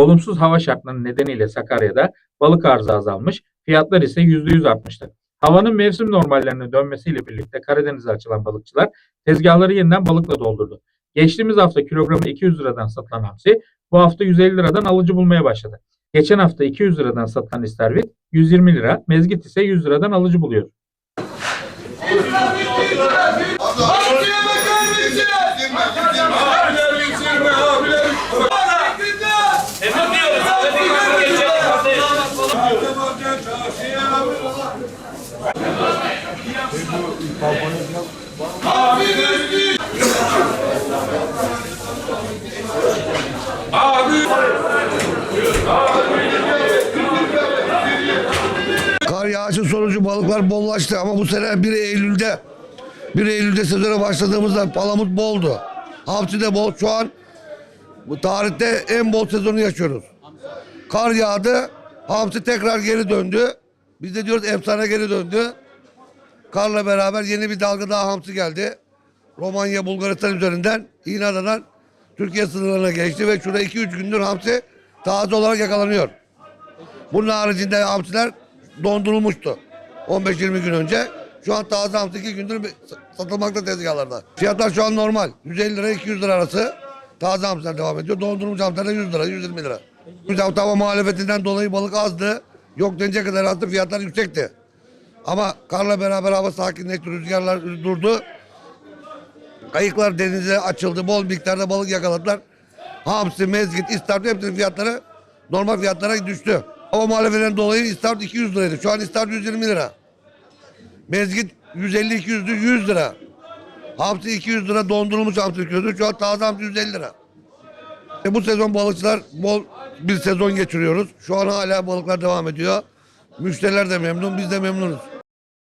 Olumsuz hava şartları nedeniyle Sakarya'da balık arzı azalmış, fiyatlar ise %100 artmıştı. Havanın mevsim normallerine dönmesiyle birlikte Karadeniz'e açılan balıkçılar tezgahları yeniden balıkla doldurdu. Geçtiğimiz hafta kilogramı 200 liradan satılan hamsi bu hafta 150 liradan alıcı bulmaya başladı. Geçen hafta 200 liradan satılan istervit 120 lira, mezgit ise 100 liradan alıcı buluyor. Kar yağışı sonucu balıklar bollaştı ama bu sene 1 Eylül'de 1 Eylül'de sezona başladığımızda palamut boldu. Hamsi de bol. Şu an bu tarihte en bol sezonu yaşıyoruz. Kar yağdı. Hamsi tekrar geri döndü. Biz de diyoruz efsane geri döndü. Karla beraber yeni bir dalga daha hamsi geldi. Romanya, Bulgaristan üzerinden İğneada'dan Türkiye sınırlarına geçti ve şurada 2-3 gündür hamsi taze olarak yakalanıyor. Bunun haricinde hamsiler dondurulmuştu. 15-20 gün önce. Şu an taze hamsi 2 gündür satılmakta tezgahlarda. Fiyatlar şu an normal. 150 lira 200 lira arası. Taze hamsiler devam ediyor. Dondurulmuş hamsiler de 100 lira 120 lira. Hava muhalefetinden dolayı balık azdı. Yok denecek kadar azdı. Fiyatlar yüksekti. Ama karla beraber hava sakinleşti. Rüzgarlar durdu. Kayıklar denize açıldı. Bol miktarda balık yakaladılar. Hamsi, mezgit, istavrit hepsinin fiyatları normal fiyatlara düştü. Hava muhalefetinden dolayı istavrit 200 liraydı. Şu an istavrit 120 lira. Mezgit 150-200'dü 100 lira. Hamsi 200 lira dondurulmuş hamsi kilosu. Şu an taze hamsi 150 lira. E bu sezon balıkçılar bol bir sezon geçiriyoruz. Şu an hala balıklar devam ediyor. Müşteriler de memnun, biz de memnunuz.